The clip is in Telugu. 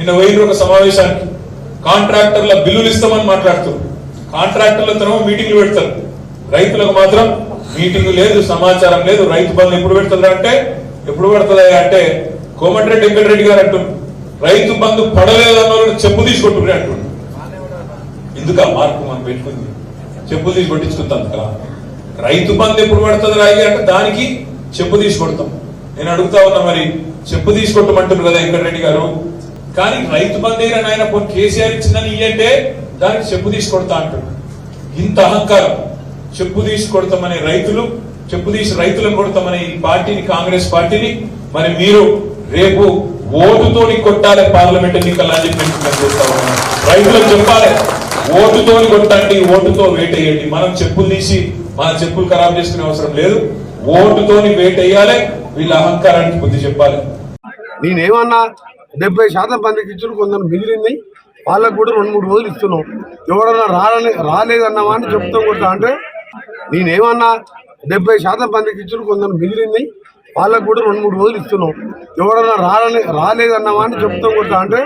నిన్న పోయిన ఒక సమావేశానికి కాంట్రాక్టర్ల బిల్లులు ఇస్తామని మాట్లాడుతారు కాంట్రాక్టర్లతో మీటింగ్లు పెడతారు. రైతులకు మాత్రం మీటింగ్ లేదు సమాచారం లేదు రైతు బంధు ఎప్పుడు పెడుతుందా అంటే ఎప్పుడు పెడుతుందా అంటే కోమటిరెడ్డి వెంకటరెడ్డి గారు అంటున్నారు రైతు బంధు పడలేదు అన్న చెప్పు తీసుకొట్టుకుని అంటున్నారు ఎందుకు మార్పు మనం పెట్టుకుంది? చెప్పు తీసి పట్టించుకుంటాం కదా. రైతు బంధు ఎప్పుడు పడుతుంది రాయి అంటే దానికి చెప్పు తీసి కొడతాం. నేను అడుగుతా ఉన్నా మరి చెప్పు తీసి కదా వెంకటరెడ్డి గారు? కానీ రైతు బంధు దగ్గర ఆయన కేసీఆర్ ఇచ్చిందని ఇయ్యంటే దానికి చెప్పు తీసి కొడతా ఇంత అహంకారం. చెప్పు తీసి కొడతామనే రైతులు చెప్పు తీసి రైతులను కొడతామనే ఈ పార్టీని కాంగ్రెస్ పార్టీని మరి మీరు రేపు ఓటుతోని కొట్టాలి పార్లమెంట్ ఎన్నికల్లో అని చెప్పి రైతులకు చెప్పాలి ఓటుతోని కొట్టండి ఓటుతో వేటేయండి. మనం చెప్పులు తీసి మన చెప్పులు ఖరాబ్ చేసుకునే అవసరం లేదు. ఓటుతోని వేటేయాలి వీళ్ళ అహంకారానికి బుద్ధి చెప్పాలి. నేనేమన్నా డెబ్బై శాతం మందికి ఇచ్చిన కొందరు మిగిలింది. వాళ్ళకు కూడా రెండు మూడు రోజులు ఇస్తున్నాం. ఎవడన్నా రాలే రాలేదన్నావా అని చెప్తాం కొడతా అంటే నేనేమన్నా డెబ్బై శాతం మందికి ఇచ్చిన కొందరు మిగిలింది. వాళ్ళకు కూడా రెండు మూడు రోజులు ఇస్తున్నాం. ఎవడన్నా రాలే రాలేదన్నావా అని చెప్తాం కొడతా అంటే